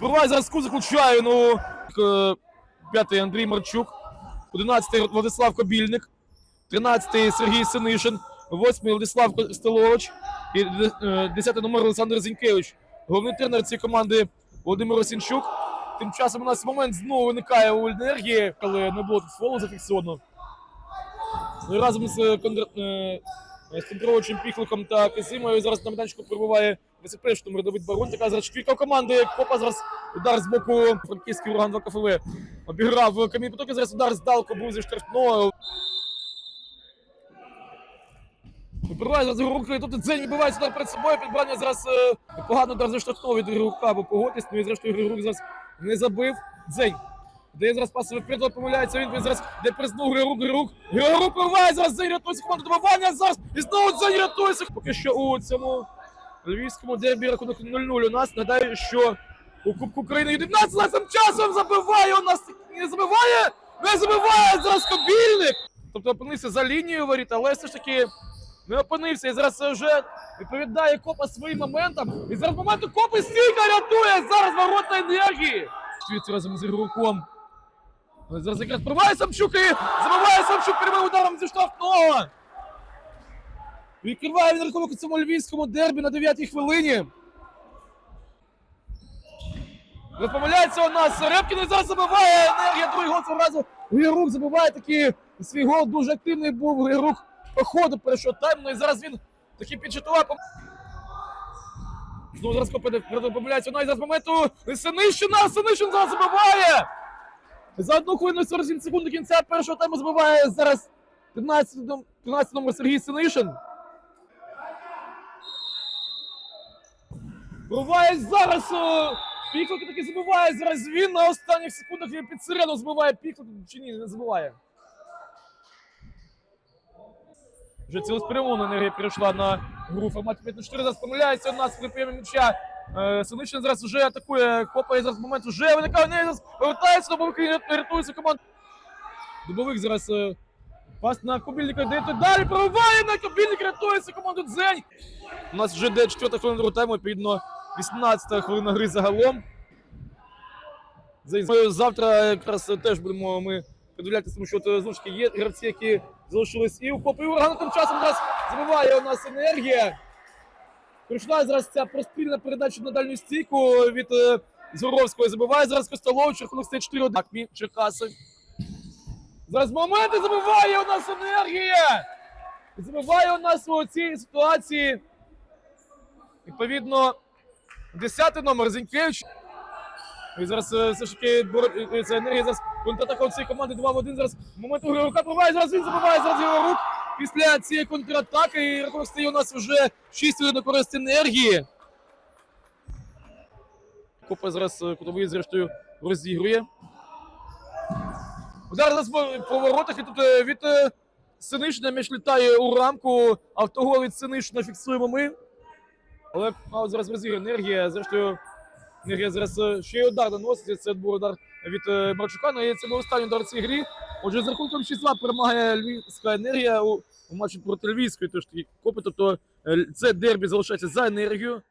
Вибиває зараз Кузик Лучаїну. Е, П'ятий Андрій Марчук. Одинадцятий Владислав Кобільник. Тринадцятий Сергій Синишин. Восьмий Владислав Стелович. І е, десятий номер Олександр Зінкевич. Головний тренер цієї команди Володимир Осінчук. Тим часом у нас момент знову виникає у енергії, коли не було фолу зафіксовано. Ну разом з, е, е, з контролюючим Піхликом та Кисимою зараз на майданчику перебуває висипеш номер Давид Барон. Така зараз четвірка команди. Копа зараз удар з боку франківський ураган 2 КФВ. Обіграв Камінь Потоки, зараз удар здалеку був зі штрафного. Вибиває зараз руки, тут дзень вибивається удар перед собою, підбрання зараз е, погано удар за штрафного від Григорука, бо погодись, ну і зрештою Григорук зараз не забив. Дзень. Де зараз пасовий вперед, помиляється він, зараз де признув Григорук, Григорук. Григорук вирває, зараз дзень рятується команду добивання, зараз і знову дзень рятується. Поки що у цьому львівському дербі рахунок 0-0 у нас. Нагадаю, що у Кубку України 11 цим часом забиває у нас, не забиває, не забиває зараз Кобільник. Тобто опинився за лінією воріт, але все ж таки не опинився. І зараз вже відповідає Копа своїм моментам. І зараз моменту Копи стійка рятує зараз ворота енергії. Світ разом з Ігруком. Зараз якраз пробиває Самчук і забиває Самчук прямим ударом зі штрафного. Відкриває він рахунок у цьому львівському дербі на 9-й хвилині. Не помиляється у нас Репкін і зараз забиває енергія. Другий гол цього разу. Гірук забиває такий свій гол. Дуже активний був Гірук по ходу першого тайму. Ну і зараз він таки підчитував. Знову зараз Копи помиляється. Ну і зараз моменту Синищина. Синищин зараз забиває. За одну хвилину 47 секунд до кінця першого тайму забиває зараз 13 ном- 13 номер Сергій Синишин. Буває зараз. о, Піклик таки забиває. Зараз він на останніх секундах і під сирену збиває Піклик. Чи ні, не забиває. Вже цілеспрямована енергія перейшла на гру форматі 5 на 4. Зараз помиляється у нас при прийомі м'яча. Е, Синишин зараз вже атакує, копає зараз момент вже виникає. Зараз повертається, Дубовик рятується команда. Дубовик зараз е, пас на Кобільника йде далі, пробиває на Кобільник, рятується команду Дзень. У нас вже йде четверта хвилина другого тайму, відповідно 18 хвилина гри загалом. Дзень. Завтра якраз теж будемо ми придивлятися, тому що е, знову ж таки є гравці, які залишились і у копі. І ураган тим часом зараз забиває у нас енергія. Прийшла зараз ця прострільна передача на дальню стійку від е, Зоровського. Забиває зараз Костолович, рахунок стає 4 Акмі, Черкаси. Зараз моменти забиває у нас енергія. Забиває у нас у цій ситуації. Відповідно, 10 номер Зінкевич. І зараз е, все ж таки е, енергія зараз контратака цієї команди 2 в 1. Зараз момент у Георука пробиває, зараз він забиває, зараз Георук. Після цієї контратаки і рахунок у нас вже 6 на користь енергії. Копа зараз е, кутовий зрештою розігрує. Удар зараз по- воротах і тут е, від е, Синишина м'яч літає у рамку. Автогол від Синишина фіксуємо ми. Але а, зараз розігрує енергія. Зрештою, енергія зараз ще й удар наносить. Це був удар від Марчука. Ну і це не останній удар в цій грі. Отже, з рахунком 6-2 перемагає Львівська енергія у, матчі проти Львівської. Тож копи. Тобто е, це дербі залишається за енергію.